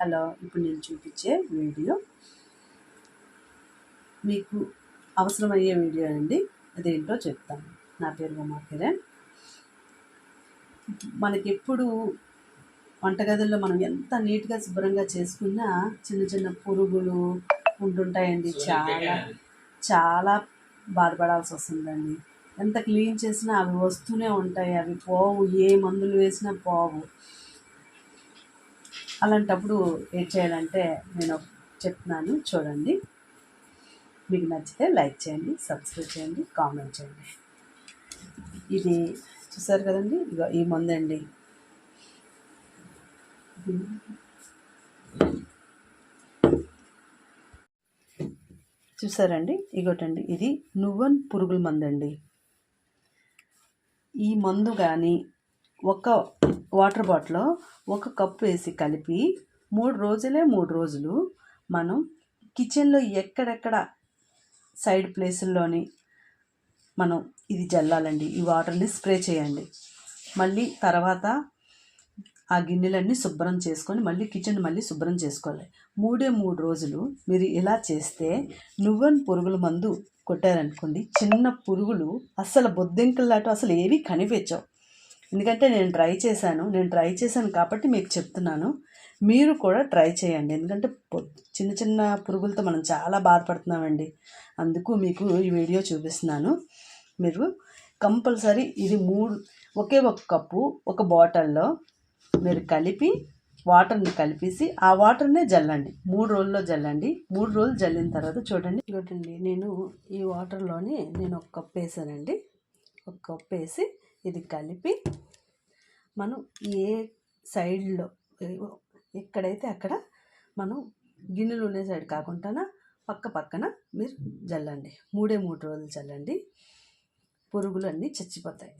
Hello ఇప్పుడు నేను చూపించే వీడియో. మీకు అవసరమయ్యే వీడియో అండి. అదేంటో చెప్తాను. నా పేరు ఉమా కిరణ్. మనకి ఎప్పుడు వంటగదుల్లో మనం ఎంత నీట్గా శుభ్రంగా చేసుకున్నా చిన్న చిన్న పురుగులు ఉంటుంటాయండి చాలా చాలా బాధపడాల్సి వస్తుందండి. ఎంత క్లీన్ చేసినా అవి వస్తూనే ఉంటాయి. అవి పోవు. ఏ మందులు వేసినా పోవు. అలాంటప్పుడు ఏం చేయాలంటే నేను చెప్తున్నాను చూడండి. మీకు నచ్చితే లైక్ చేయండి సబ్స్క్రైబ్ చేయండి కామెంట్ చేయండి. ఇది చూసారు కదండి? ఇగో ఈ మందండి. చూసారండి? ఇగోటండి. ఇది నువ్వన్ పురుగుల మందండి. ఈ మందు కానీ ఒక వాటర్ బాటిల్లో ఒక కప్పు వేసి కలిపి మూడు రోజులే మూడు రోజులు మనం కిచెన్లో ఎక్కడెక్కడ సైడ్ ప్లేసుల్లోని మనం ఇది జల్లాలండి ఈ వాటర్ని స్ప్రే చేయండి. మళ్ళీ తర్వాత ఆ గిన్నెలన్నీ శుభ్రం చేసుకొని మళ్ళీ కిచెన్ మళ్ళీ శుభ్రం చేసుకోవాలి. మూడే మూడు రోజులు మీరు ఇలా చేస్తే నువ్వన్ పురుగుల మందు కొట్టారనుకోండి చిన్న పురుగులు అస్సలు బొద్దింకలాట అసలు ఏవి కనిపించవు. ఎందుకంటే నేను ట్రై చేశాను. నేను ట్రై చేశాను కాబట్టి మీకు చెప్తున్నాను. మీరు కూడా ట్రై చేయండి. ఎందుకంటే చిన్న చిన్న పురుగులతో మనం చాలా బాధపడుతున్నామండి. అందుకు మీకు ఈ వీడియో చూపిస్తున్నాను. మీరు కంపల్సరీ ఇది మూడు ఒకే ఒక కప్పు ఒక బాటిల్లో మీరు కలిపి వాటర్ని కలిపేసి ఆ వాటర్నే జల్లండి. మూడు రోజుల్లో జల్లండి. మూడు రోజులు జల్లిన తర్వాత చూడండి. చూడండి నేను ఈ వాటర్లోని నేను ఒక కప్పు వేసానండి. ఒక కప్పు వేసి ఇది కలిపి మనం ఏ సైడ్లో ఎక్కడైతే అక్కడ మనం గిన్నెలు ఉండే సైడ్ కాకుండా పక్క పక్కన మీరు చల్లండి మూడే మూడు రోజులు చల్లండి పురుగులు అన్నీ చచ్చిపోతాయి.